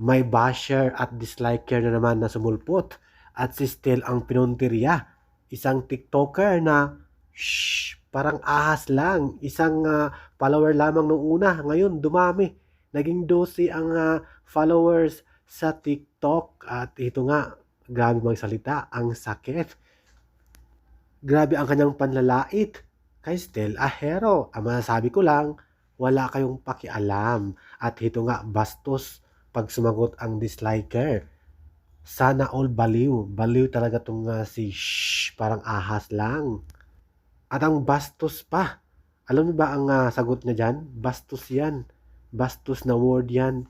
may basher at disliker na naman na sumulpot at si Stel ang pinuntirya. Isang TikToker na shh, parang ahas lang. Isang ah, follower lamang nung una. Ngayon, dumami. Naging 12 ang ah, followers sa TikTok. At ito nga, grabe magsalita. Ang sakit. Grabe ang kanyang panlalait kay Stel Ahero. Ang masasabi ko lang, wala kayong pakialam. At ito nga, bastos pag sumagot ang disliker. Sana all baliw. Baliw talaga tong ah, si shh, parang ahas lang. At ang bastos pa. Alam niyo ba ang ah, sagot niya dyan? Bastos yan. Bastos na word yan.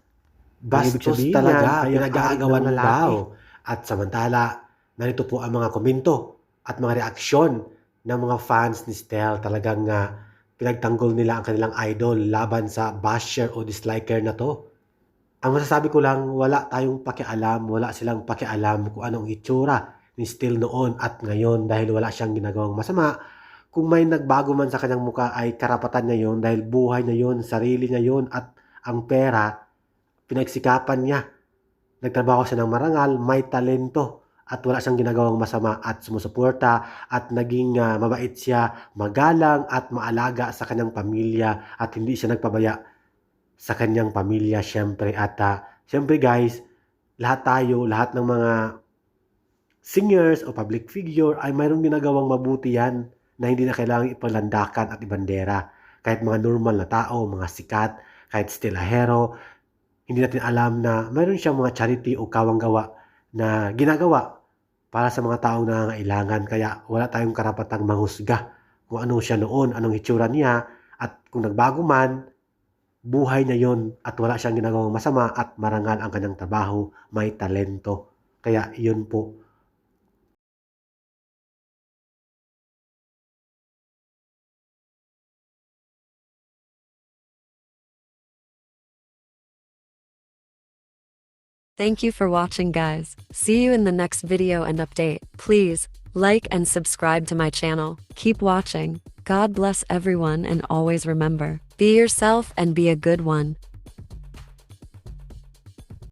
Bastos talaga. Pinag-aagawan na tao. At samantala, narito po ang mga komento at mga reaksyon ng mga fans ni Stel. Talagang ah, pinagtanggol nila ang kanilang idol laban sa basher o disliker na to. Ang masasabi ko lang, wala tayong pakialam, wala silang pakialam kung anong itsura ni Stel noon at ngayon dahil wala siyang ginagawang masama. Kung may nagbago man sa kanyang muka ay karapatan niya yon dahil buhay niya yon, sarili niya yon at ang pera, pinagsikapan niya. Nagtrabaho siya ng marangal, may talento at wala siyang ginagawang masama at sumusuporta at naging ah, mabait siya, magalang at maalaga sa kanyang pamilya at hindi siya nagpabaya sa kanyang pamilya syempre. At ah, syempre guys lahat tayo lahat ng mga singers o public figure ay mayroong ginagawang mabuti yan na hindi na kailangang ipalandakan at ibandera. Kahit mga normal na tao mga sikat kahit still ahero hindi natin alam na mayroon siyang mga charity o kawanggawa na ginagawa para sa mga taong nangangailangan. Kaya wala tayong karapatang manghusga kung ano siya noon anong hitsura niya at kung nagbago man buhay niya yon at wala siyang ginagawang masama at marangal ang kanyang trabaho, may talento. Kaya yun po. Thank you for watching guys. See you in the next video and update. Please, like and subscribe to my channel. Keep watching. God bless everyone and always remember, be yourself and be a good one.